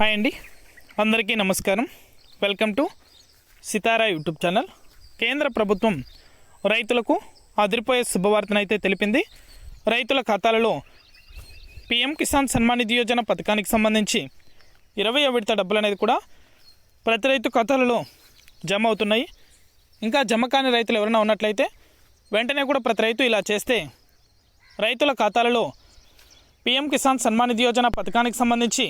Hi అండి. అందరికీ నమస్కారం. Welcome to Sitara YouTube channel. కేంద్ర ప్రభుత్వం రైతులకు అదిరిపోయే శుభవార్తనైతే తెలిపింది. రైతుల ఖాతాలలో పిఎం కిసాన్ సన్మాన్ నిధి యోజన పథకానికి సంబంధించి ఇరవై విడత డబ్బులు అనేది కూడా ప్రతి రైతు ఖాతాలలో జమ అవుతున్నాయి. ఇంకా జమ కాని రైతులు ఎవరైనా ఉన్నట్లయితే వెంటనే కూడా ప్రతి రైతు ఇలా చేస్తే రైతుల ఖాతాలలో పిఎం కిసాన్ సన్మాన్ నిధి యోజన పథకానికి సంబంధించి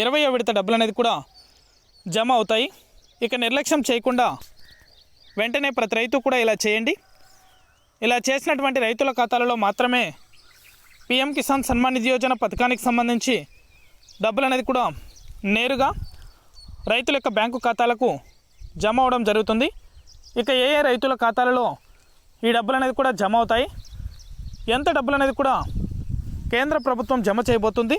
ఇరవై విడత డబ్బులు అనేది కూడా జమ అవుతాయి. ఇక నిర్లక్ష్యం చేయకుండా వెంటనే ప్రతి రైతు కూడా ఇలా చేయండి. ఇలా చేసినటువంటి రైతుల ఖాతాలలో మాత్రమే పిఎం కిసాన్ సన్మాన్ నిధి యోజన పథకానికి సంబంధించి డబ్బులు అనేది కూడా నేరుగా రైతుల యొక్క బ్యాంకు ఖాతాలకు జమ అవడం జరుగుతుంది. ఇక ఏ ఏ రైతుల ఖాతాలలో ఈ డబ్బులు అనేది కూడా జమ అవుతాయి. ఎంత డబ్బులు అనేది కూడా కేంద్ర ప్రభుత్వం జమ చేయబోతుంది.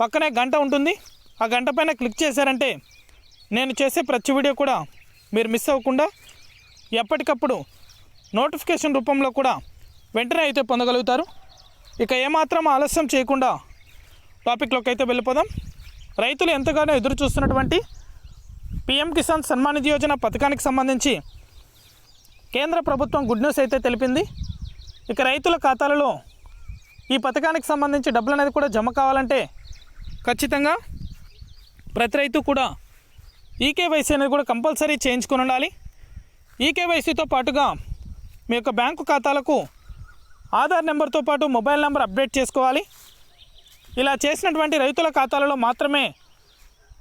పక్కనే గంట ఉంటుంది. ఆ గంట పైన క్లిక్ చేశారంటే నేను చేసే ప్రతి వీడియో కూడా మీరు మిస్ అవ్వకుండా ఎప్పటికప్పుడు నోటిఫికేషన్ రూపంలో కూడా వెంటనే అయితే పొందగలుగుతారు. ఇక ఏమాత్రం ఆలస్యం చేయకుండా టాపిక్లోకి అయితే వెళ్ళిపోదాం. రైతులు ఎంతగానో ఎదురు చూస్తున్నటువంటి పిఎం కిసాన్ సన్మాన్ నిధి యోజన పథకానికి సంబంధించి కేంద్ర ప్రభుత్వం గుడ్ న్యూస్ అయితే తెలిపింది. ఇక రైతుల ఖాతాలలో ఈ పథకానికి సంబంధించి డబ్బులు అనేది కూడా జమ కావాలంటే ఖచ్చితంగా ప్రతి రైతు కూడా ఈకేవైసీ అనేది కూడా కంపల్సరీ చేయించుకొని ఉండాలి. ఈకేవైసీతో పాటుగా మీ యొక్క బ్యాంకు ఖాతాలకు ఆధార్ నెంబర్తో పాటు మొబైల్ నెంబర్ అప్డేట్ చేసుకోవాలి. ఇలా చేసినటువంటి రైతుల ఖాతాలలో మాత్రమే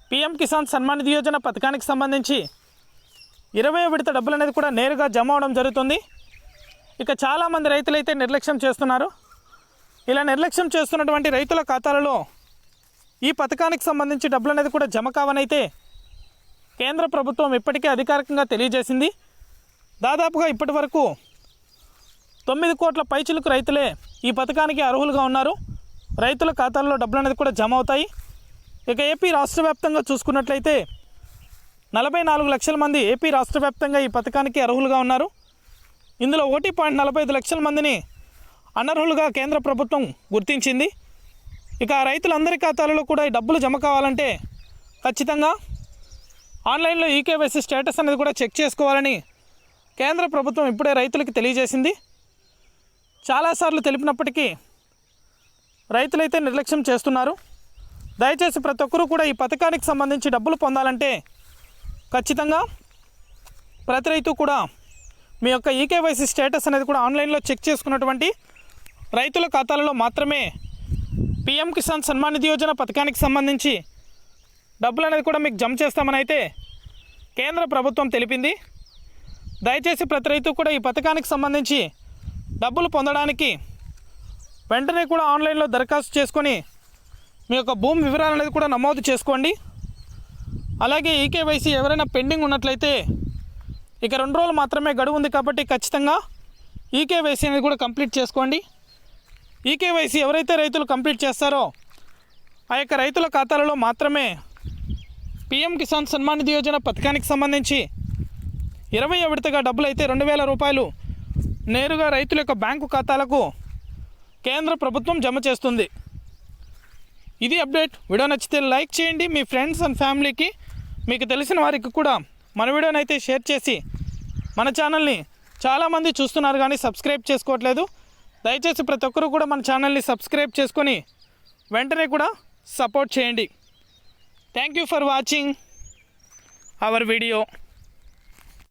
పిఎం కిసాన్ సన్మాన్ నిధి యోజన పథకానికి సంబంధించి ఇరవై విడత డబ్బులు అనేది కూడా నేరుగా జమ అవడం జరుగుతుంది. ఇక చాలామంది రైతులైతే నిర్లక్ష్యం చేస్తున్నారు. ఇలా నిర్లక్ష్యం చేస్తున్నటువంటి రైతుల ఖాతాలలో ఈ పథకానికి సంబంధించి డబ్బులు అనేది కూడా జమ కావనైతే కేంద్ర ప్రభుత్వం ఇప్పటికే అధికారికంగా తెలియజేసింది. దాదాపుగా ఇప్పటి వరకు తొమ్మిది కోట్ల పైచిలకు రైతులే ఈ పథకానికి అర్హులుగా ఉన్నారు. రైతుల ఖాతాల్లో డబ్బులు అనేది కూడా జమ అవుతాయి. ఇక ఏపీ రాష్ట్ర వ్యాప్తంగా చూసుకున్నట్లయితే నలభై నాలుగు లక్షల మంది ఏపీ రాష్ట్ర వ్యాప్తంగా ఈ పథకానికి అర్హులుగా ఉన్నారు. ఇందులో ఒకటి పాయింట్ నలభై ఐదు లక్షల మందిని అనర్హులుగా కేంద్ర ప్రభుత్వం గుర్తించింది. ఇక రైతులందరి ఖాతాలలో కూడా ఈ డబ్బులు జమ కావాలంటే ఖచ్చితంగా ఆన్లైన్లో ఈకేవైసీ స్టేటస్ అనేది కూడా చెక్ చేసుకోవాలని కేంద్ర ప్రభుత్వం ఇప్పుడే రైతులకు తెలియజేసింది. చాలాసార్లు తెలిపినప్పటికీ రైతులైతే నిర్లక్ష్యం చేస్తున్నారు. దయచేసి ప్రతి ఒక్కరూ కూడా ఈ పథకానికి సంబంధించి డబ్బులు పొందాలంటే ఖచ్చితంగా ప్రతి రైతు కూడా మీ యొక్క ఈకేవైసీ స్టేటస్ అనేది కూడా ఆన్లైన్లో చెక్ చేసుకున్నటువంటి రైతుల ఖాతాలలో మాత్రమే పిఎం కిసాన్ సన్మాన్ నిధి యోజన పథకానికి సంబంధించి డబ్బులు అనేది కూడా మీకు జమ చేస్తామని అయితే కేంద్ర ప్రభుత్వం తెలిపింది. దయచేసి ప్రతి రైతు కూడా ఈ పథకానికి సంబంధించి డబ్బులు పొందడానికి వెంటనే కూడా ఆన్లైన్లో దరఖాస్తు చేసుకొని మీ యొక్క భూమి వివరాలు అనేది కూడా నమోదు చేసుకోండి. అలాగే ఈకేవైసీ ఎవరైనా పెండింగ్ ఉన్నట్లయితే ఇక రెండు రోజులు మాత్రమే గడువు ఉంది కాబట్టి ఖచ్చితంగా ఈకేవైసీ అనేది కూడా కంప్లీట్ చేసుకోండి. ఈకేవైసీ ఎవరైతే రైతులు కంప్లీట్ చేస్తారో ఆ యొక్క రైతుల ఖాతాలలో మాత్రమే పిఎం కిసాన్ సన్మాన్ నిధి యోజన పథకానికి సంబంధించి ఇరవై విడతగా డబ్బులు అయితే రెండు వేల రూపాయలు నేరుగా రైతుల యొక్క బ్యాంకు ఖాతాలకు కేంద్ర ప్రభుత్వం జమ చేస్తుంది. ఇది అప్డేట్. వీడియో నచ్చితే లైక్ చేయండి. మీ ఫ్రెండ్స్ అండ్ ఫ్యామిలీకి మీకు తెలిసిన వారికి కూడా మన వీడియోని అయితే షేర్ చేసి మన ఛానల్ని చాలామంది చూస్తున్నారు కానీ సబ్స్క్రైబ్ చేసుకోవట్లేదు. దయచేసి ప్రతి ఒక్కరూ కూడా మన ఛానల్ని సబ్స్క్రైబ్ చేసుకొని వెంటనే కూడా సపోర్ట్ చేయండి. Thank you for watching our video